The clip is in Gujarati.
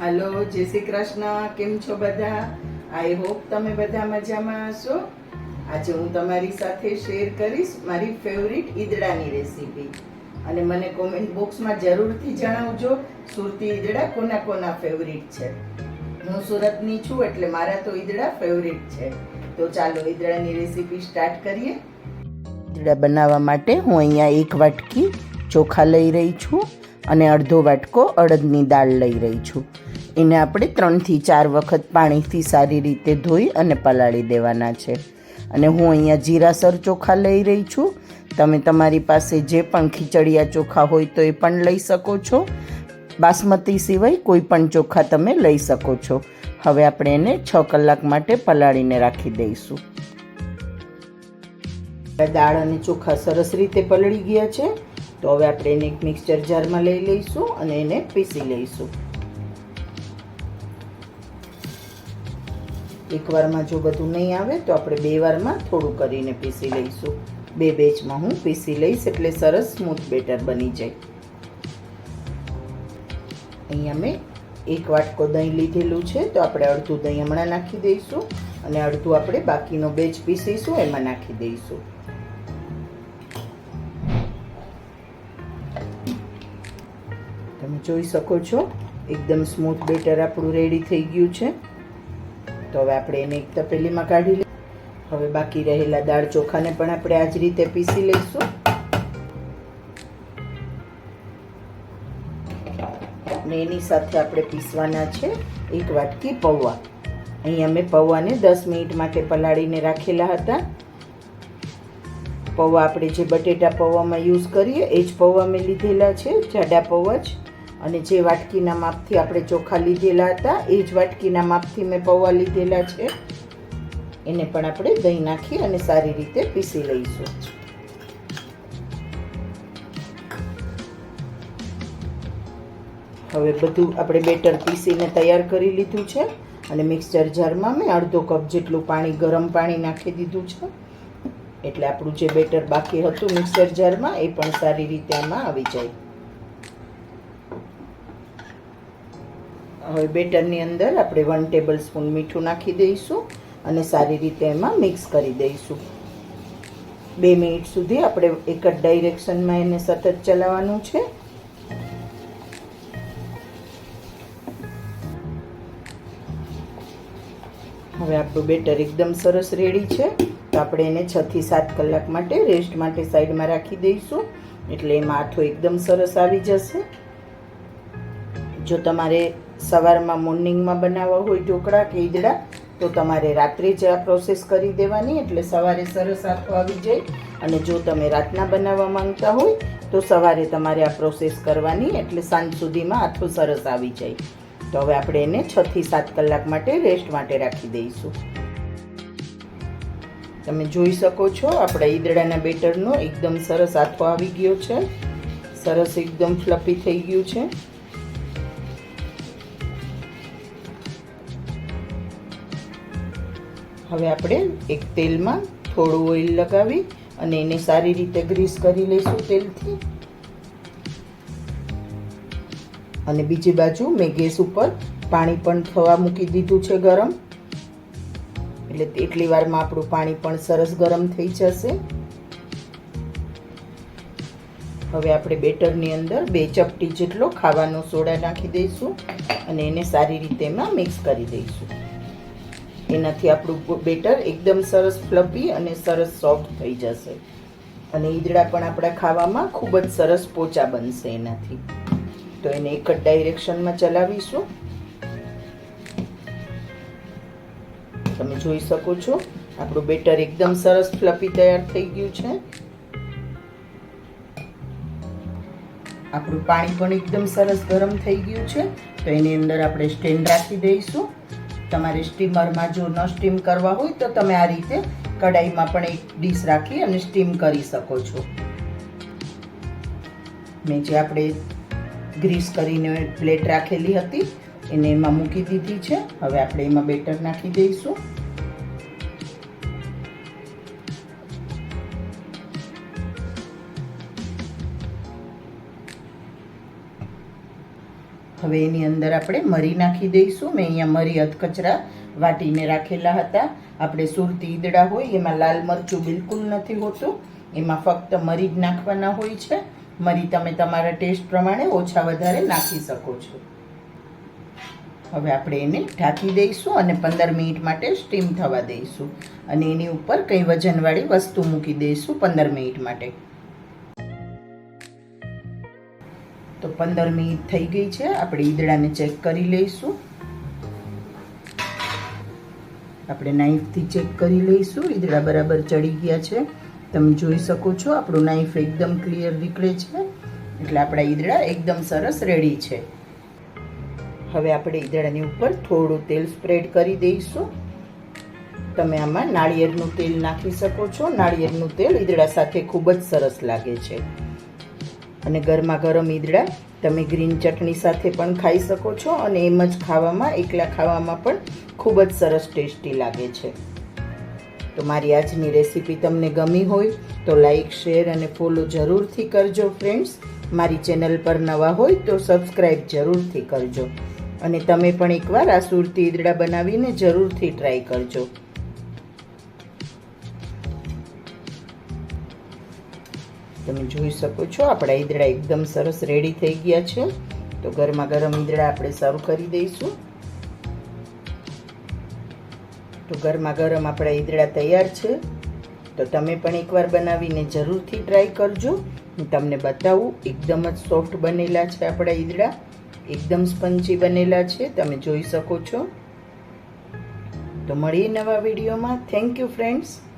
હાલો જય શ્રી કૃષ્ણ. કેમ છો બધા? આઈ હોપ તમે બધા મજામાં હશો. આજે હું તમારી સાથે શેર કરીશ મારી ફેવરિટ ઈદડાની રેસીપી અને મને કોમેન્ટ બોક્સમાં જરૂરથી જણાવજો, સુરતી ઈદડા કોના કોના ફેવરિટ છે. હું સુરતની છું એટલે મારા તો ઈદડા ફેવરિટ છે. તો ચાલો ઈદડાની રેસીપી સ્ટાર્ટ કરીએ. ઈદડા બનાવવા માટે હું અહીંયા એક વાટકી ચોખા લઈ રહી છું. અને અડધો વાટકો અડદની દાળ લઈ રહી છું. એને આપણે ત્રણથી ચાર વખત પાણીથી સારી રીતે ધોઈ અને પલાળી દેવાના છે. અને હું અહીંયા જીરાસર ચોખા લઈ રહી છું. તમે તમારી પાસે જે પણ ખીચડિયા ચોખા હોય તો એ પણ લઈ શકો છો. બાસમતી સિવાય કોઈ પણ ચોખા તમે લઈ શકો છો. હવે આપણે એને છ કલાક માટે પલાળીને રાખી દઈશું. દાળ અને ચોખા સરસ રીતે પલળી ગયા છે. તો હવે આપણે એને એક મિક્સચર જારમાં લઈ લઈશું અને એને પીસી લઈશું. એક વારમાં જો બધું નહીં આવે તો આપણે બે વારમાં થોડું કરીને પીસી લઈશું. બે બેચમાં હું પીસી લઈશ એટલે સરસ સ્મૂથ બેટર બની જાય. અહીંયા મેં એક વાટકો દહીં લીધેલું છે તો આપણે અડધું દહીં હમણાં નાખી દઈશું અને અડધું આપણે બાકીનો બેચ પીસીશું એમાં નાખી દઈશું. જોઈ શકો છો. એકદમ સ્મૂથ બેટર આપણું રેડી થઈ ગયું છે. તો હવે આપણે એને એક તપેલીમાં કાઢી લઈએ. હવે બાકી રહેલા દાળ ચોખાને પણ આપણે આ જ રીતે પીસી લઈશું. અને એની સાથે આપણે પીસવાના છે એક વાટકી પૌવા. અહીંયા મેં પૌવાને દસ મિનિટ માટે પલાળીને રાખેલા હતા. પૌવા આપણે જે બટેટા પૌવામાં યુઝ કરીએ, એ જ પૌવા મેં લીધેલા છે. જાડા પૌવા જ. અને જે વાટકીના માપથી આપણે ચોખા લીધેલા હતા, એ જ વાટકીના માપથી મેં પૌવા લીધેલા છે. એને પણ આપણે દહીં નાખી અને સારી રીતે પીસી લઈશું. હવે બધું આપણે બેટર પીસીને તૈયાર કરી લીધું છે અને મિક્સચર જારમાં મેં અડધો કપ જેટલું પાણી, ગરમ પાણી નાખી દીધું છે. એટલે આપણું જે બેટર બાકી હતું મિક્સર જારમાં, એ પણ સારી રીતે આમાં આવી જાય. હવે બેટરની અંદર આપણે વન ટેબલ સ્પૂન મીઠું નાખી દઈશું અને સારી રીતે એમાં મિક્સ કરી દઈશું. બે મિનિટ સુધી આપણે એક જ ડાયરેક્શનમાં એને સતત ચલાવવાનું છે. હવે આપણું બેટર એકદમ સરસ રેડી છે. તો આપણે એને છથી સાત કલાક માટે રેસ્ટ માટે સાઈડમાં રાખી દઈશું. એટલે એમાં આથો એકદમ સરસ આવી જશે. જો તમારે સવારમાં મોર્નિંગમાં બનાવવા હોય ઢોકળા કે ઈદડા, તો તમારે રાત્રે જ આ પ્રોસેસ કરી દેવાની, એટલે સવારે સરસ આખો આવી જાય. અને જો તમે રાતના બનાવવા માંગતા હોય, તો સવારે તમારે આ પ્રોસેસ કરવાની, એટલે સાંજ સુધીમાં આથું સરસ આવી જાય. તો હવે આપણે એને છ થી સાત કલાક માટે રેસ્ટ માટે રાખી દઈશું. તમે જોઈ શકો છો, આપણા ઈદડાના બેટરનો એકદમ સરસ આથો આવી ગયો છે. સરસ એકદમ ફ્લફી થઈ ગયું છે. હવે આપણે એક તેલમાં થોડું ઓઇલ લગાવી અને એને સારી રીતે ગ્રીસ કરી લઈશું તેલથી. અને બીજી બાજુ મેં ગેસ ઉપર પાણી પણ થવા મૂકી દીધું છે ગરમ. એટલે એટલી વારમાં આપણું પાણી પણ સરસ ગરમ થઈ જશે. હવે આપણે બેટરની અંદર બે ચપટી જેટલો ખાવાનો સોડા નાખી દઈશું અને એને સારી રીતે એમાં મિક્સ કરી દઈશું. એનાથી આપણું બેટર એકદમ સરસ ફ્લફી અને સરસ સોફ્ટ થઈ જશે. અને ઈદડા પણ આપણા ખાવામાં ખૂબ જ સરસ પોચા બનશે એનાથી. તો એને એક જ ડાયરેક્શનમાં ચલાવીશું. તમે જોઈ શકો છો, આપણું બેટર એકદમ સરસ ફ્લફી તૈયાર થઈ ગયું છે. આપણું પાણી પણ એકદમ સરસ ગરમ થઈ ગયું છે. તો એની અંદર આપણે સ્ટેન્ડ રાખી દઈશું. તમારે સ્ટીમરમાં જો ન સ્ટીમ કરવા હોય તો તમે આ રીતે કડાઈમાં પણ એક ડીશ રાખી અને સ્ટીમ કરી શકો છો. મેં જે આપણે ગ્રીસ કરીને પ્લેટ રાખેલી હતી, એને એમાં મૂકી દીધી છે. હવે આપણે એમાં બેટર નાખી દઈશું. હવે એની અંદર આપણે મરી નાખી દઈશું. મેં અહીંયા મરી અધકચરા વાટીને રાખેલા હતા. આપણે સુરતી ઈદડા હોય, એમાં લાલ મરચું બિલકુલ નથી હોતું. એમાં ફક્ત મરી જ નાખવાના હોય છે. મરી તમે તમારા ટેસ્ટ પ્રમાણે ઓછા વધારે નાખી શકો છો. હવે આપણે એને ઢાંકી દઈશું અને પંદર મિનિટ માટે સ્ટીમ થવા દઈશું. અને એની ઉપર કંઈ વજનવાળી વસ્તુ મૂકી દઈશું પંદર મિનિટ માટે. તો પંદર મિનિટ થઈ ગઈ છે. આપણે ઈદડાને ચેક કરી લઈશું. આપણે નાઈફથી ચેક કરી લઈશું. ઈદડા બરાબર ચડી ગયા છે. તમે જોઈ શકો છો, આપણું નાઈફ એકદમ ક્લિયર નીકળે છે. એટલે આપણા ઈદડા એકદમ સરસ રેડી છે. હવે આપણે ઈદડાની ઉપર થોડું તેલ સ્પ્રેડ કરી દઈશું. તમે આમાં નાળિયેરનું તેલ નાખી શકો છો. નાળિયેરનું તેલ ઈદડા સાથે ખૂબ જ સરસ લાગે છે. અને ગરમા ગરમ ઈદડા તમે ગ્રીન ચટણી સાથે પણ ખાઈ શકો છો અને એમ જ ખાવામાં, એકલા ખાવામાં પણ ખૂબ જ સરસ ટેસ્ટી લાગે છે. તો મારી આજની રેસીપી તમને ગમી હોય તો લાઈક, શેર અને ફોલો જરૂરથી કરજો ફ્રેન્ડ્સ. મારી ચેનલ પર નવા હોય તો સબસ્ક્રાઈબ જરૂરથી કરજો. અને તમે પણ એકવાર આ સુરતી ઈદડા બનાવીને જરૂરથી ટ્રાય કરજો. તમે જોઈ શકો છો. આપણા ઈદડા એકદમ સરસ રેડી થઈ ગયા છે. તો ગરમા ગરમ ઈદડા આપણે સર્વ કરી દઈશું. તો ગરમા ગરમ આપણા ઈદડા તૈયાર છે. તો તમે પણ એકવાર બનાવીને જરૂરથી ટ્રાય કરજો. હું તમને બતાવું, એકદમ જ સોફ્ટ બનેલા છે આપણા ઈદડા. એકદમ સ્પંચી બનેલા છે. તમે જોઈ શકો છો. તો મળીએ નવા વિડીયોમાં થેન્ક યુ ફ્રેન્ડ્સ